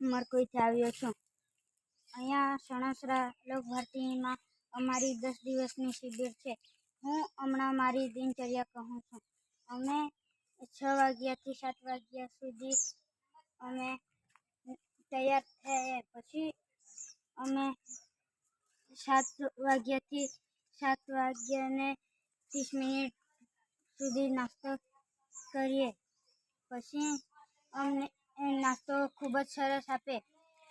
મરકોઈથી આવ્યો છું? અહીંયા સણસરા લોકભારતીમાં અમારી દસ દિવસની શિબિર છે. હું હમણાં મારી દિનચર્યા કહું છું. અમે છ વાગ્યાથી સાત વાગ્યા સુધી અમે તૈયાર થયા પછી અમે સાત વાગ્યાથી સાત વાગ્યાને ત્રીસ મિનિટ સુધી નાસ્તો કરીએ. પછી અમને નાસ્તો ખૂબ જ સરસ આપે.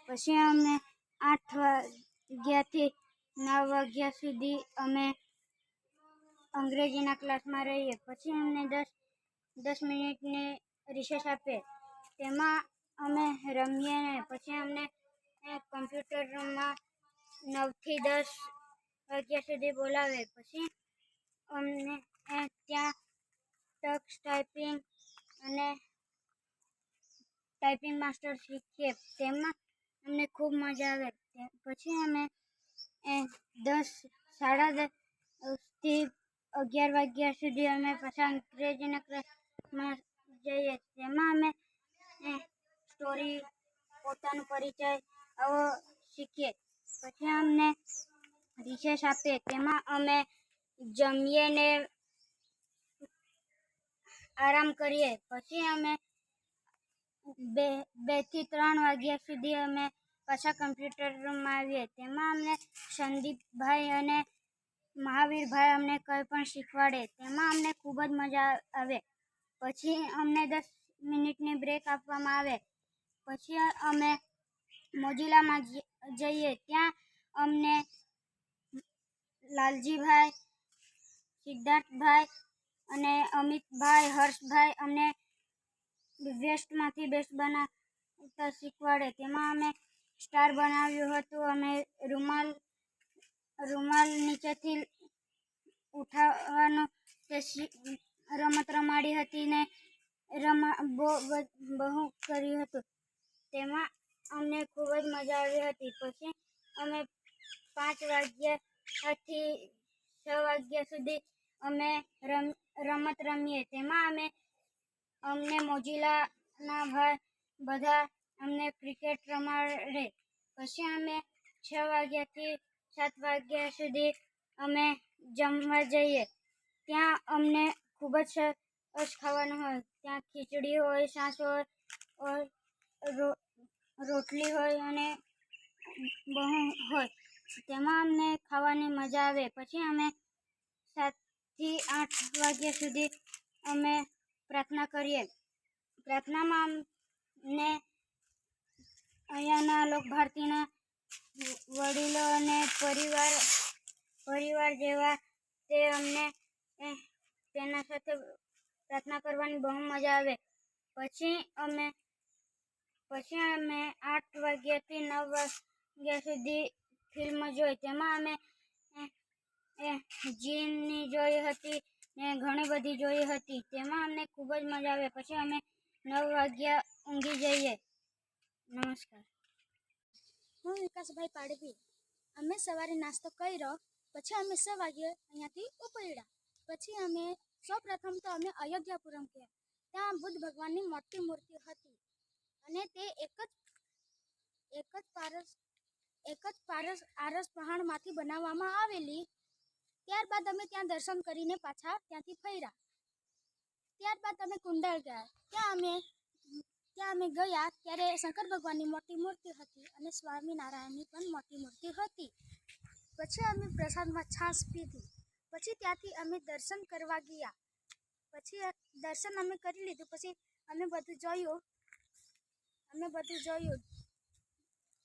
પછી અમે આઠ વાગ્યાથી નવ વાગ્યા સુધી અમે અંગ્રેજીના ક્લાસમાં રહીએ. પછી અમને દસ દસ મિનિટની રિસેસ આપે. તેમાં અમે રમીએ ને, પછી અમને કમ્પ્યુટર રૂમમાં નવથી દસ વાગ્યા સુધી બોલાવે. પછી અમને ત્યાં ટક્સ ટાઈપિંગ અને ટાઈપિંગ માસ્ટર શીખીએ. તેમાં અમને ખૂબ મજા આવે. પછી અમે દસ સાડા દસથી અગિયાર વાગ્યા સુધી અમે પાછા અંગ્રેજીના ક્લાસમાં જઈએ. તેમાં અમે સ્ટોરી પોતાનો પરિચય આવો શીખીએ. પછી અમને રિસેસ આપે. તેમાં અમે જમીએ ને આરામ કરીએ. પછી અમે બે બેથી ત્રણ વાગ્યા સુધી અમે પાછા કમ્પ્યુટર રૂમમાં આવીએ. તેમાં અમને સંદીપભાઈ અને મહાવીરભાઈ અમને કંઈ પણ શીખવાડે. તેમાં અમને ખૂબ જ મજા આવે. પછી અમને દસ મિનિટની બ્રેક આપવામાં આવે. પછી અમે મોજીલામાં જઈએ, ત્યાં અમને લાલજીભાઈ, સિદ્ધાર્થભાઈ અને અમિતભાઈ, હર્ષભાઈ અમને વેસ્ટમાંથી બેસ્ટ બનાવતા શીખવાડે. તેમાં અમે સ્ટાર બનાવ્યું હતું. અમે રૂમાલ રૂમાલ નીચેથી ઉઠાવવાનો તે રમત રમાડી હતી ને રમા બહુ કર્યું હતું. તેમાં અમને ખૂબ જ મજા આવી હતી. પછી અમે પાંચ વાગ્યાથી છ વાગ્યા સુધી અમે રમ, રમત રમીએ. તેમાં અમે, અમને મોજીલાના ભાઈ બધા અમને ક્રિકેટ રમાડે. પછી અમે છ વાગ્યાથી સાત વાગ્યા સુધી અમે જમવા જઈએ. ત્યાં અમને ખૂબ જ સરસ ખાવાનું હોય. ત્યાં ખીચડી હોય, સાસ હોય રોટલી હોય અને બહુ હોય. તેમાં અમને ખાવાની મજા આવે. પછી અમે સાતથી આઠ વાગ્યા સુધી અમે પ્રાર્થના કરીએ. પ્રાર્થનામાં અમને અહીંયાના લોકભારતીના વડીલો અને પરિવાર પરિવાર જેવા તે અમને તેના સાથે પ્રાર્થના કરવાની બહુ મજા આવે. પછી અમે પછી અમે આઠ વાગ્યાથી નવ વાગ્યા સુધી ફિલ્મ જોઈ. તેમાં અમે જીનની જોઈ હતી ને ઘણી બધી જોઈ હતી. તેમાં અમને ખૂબ જ મજા આવે. પછી અમે નવ વાગ્યા ઊંઘી જઈએ. નમસ્કાર. હું વિકાસભાઈ પાડવી. અમે સવારે નાસ્તો કર્યો, પછી અમે છ વાગ્યે અહીંયાથી ઉપડ્યા. પછી અમે સૌપ્રથમ તો અમે અયોધ્યાપુરમ ગયા. ત્યાં બુદ્ધ ભગવાનની મોટી મૂર્તિ હતી. અને તે એક જ એક જ પારસ, એક જ પારસ, આરસ પહાણમાંથી બનાવવામાં આવેલી. ત્યારબાદ અમે ત્યાં દર્શન કરીને પાછા ત્યાંથી ફર્યા. ત્યારબાદ અમે કુંડળ ગયા. ત્યાં અમે ત્યાં અમે ગયા ત્યારે શંકર ભગવાનની મોટી મૂર્તિ હતી અને સ્વામિનારાયણની પણ મોટી મૂર્તિ હતી. પછી અમે પ્રસાદમાં છાશ પીધી. પછી ત્યાંથી અમે દર્શન કરવા ગયા. પછી દર્શન અમે કરી લીધું. પછી અમે બધું જોયું. અમે બધું જોયું.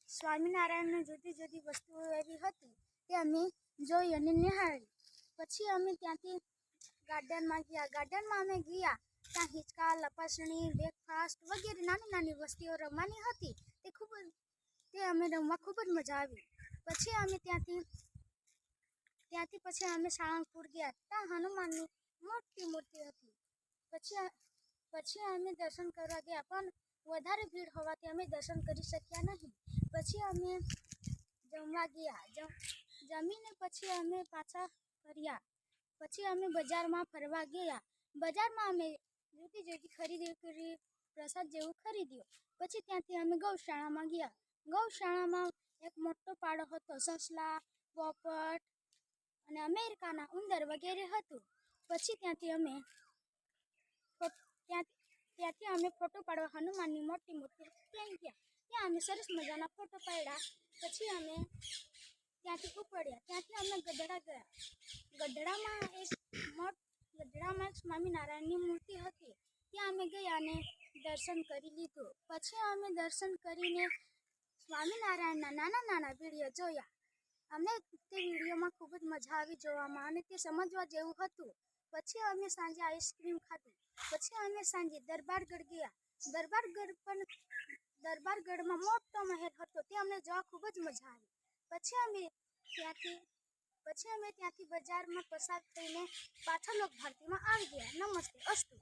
સ્વામિનારાયણની જુદી જુદી વસ્તુઓ એવી હતી તે અમે જોઈ અને નિહાળી. પછી અમે ત્યાંથી ગાર્ડનમાં ગયા. ગાર્ડનમાં અમે ગયા. ત્યાં હિંચકા, લપાસણી બ્રેકફાસ્ટ વગેરે નાની નાની વસ્તુઓ રમવાની હતી. તે ખૂબ જ, તે અમે રમવા ખૂબ જ મજા આવી. પછી અમે ત્યાંથી ત્યાંથી પછી અમે સાળંગપુર ગયા. ત્યાં હનુમાનની મોટી મૂર્તિ હતી. પછી પછી અમે દર્શન કરવા ગયા. પણ વધારે ભીડ હોવાથી અમે દર્શન કરી શક્યા નહીં. પછી અમે જમવા ગયા. જમ, જમીને પછી અમે પાછા ફર્યા. પછી અમે બજારમાં ફરવા ગયા. બજારમાં અમે જુદી જુદી ખરીદી કરી, પ્રસાદ જેવું ખરીદ્યું. પછી ત્યાંથી અમે ગૌશાળામાં ગયા. ગૌશાળામાં એક મોટો પાડો હતો, સસલા, પોપટ અને અમેરિકાના ઉંદર વગેરે હતું. પછી ત્યાંથી અમે ત્યાંથી ત્યાંથી અમે ફોટો પાડવા હનુમાનની મોટી મોટી ત્યાં ગયા. ત્યાં અમે સરસ મજાના ફોટો પાડ્યા. પછી અમે ત્યાંથી ઉપડ્યા. ત્યાંથી અમે ગઢડા ગયા. ગઢડામાં એક મોટ ગઢડામાં એક સ્વામિનારાયણની મૂર્તિ હતી. ત્યાં અમે ગયા અને દર્શન કરી લીધું. પછી અમે દર્શન કરીને સ્વામિનારાયણના નાના નાના વીડિયો જોયા. અમને તે વિડીયોમાં ખૂબ જ મજા આવી જોવામાં અને તે સમજવા જેવું હતું. પછી અમે સાંજે આઈસ્ક્રીમ ખાધી. પછી અમે સાંજે દરબારગઢ ગયા. દરબારગઢ પણ દરબારગઢમાં મોટો મહેલ હતો. તે અમને જોવા ખૂબ જ મજા આવી. પછી અમે ત્યાંથી, પછી અમે ત્યાંથી બજારમાં પસાર થઈને પાછા લોક ભારતીમાં આવી ગયા. નમસ્તે, અસ્તુ.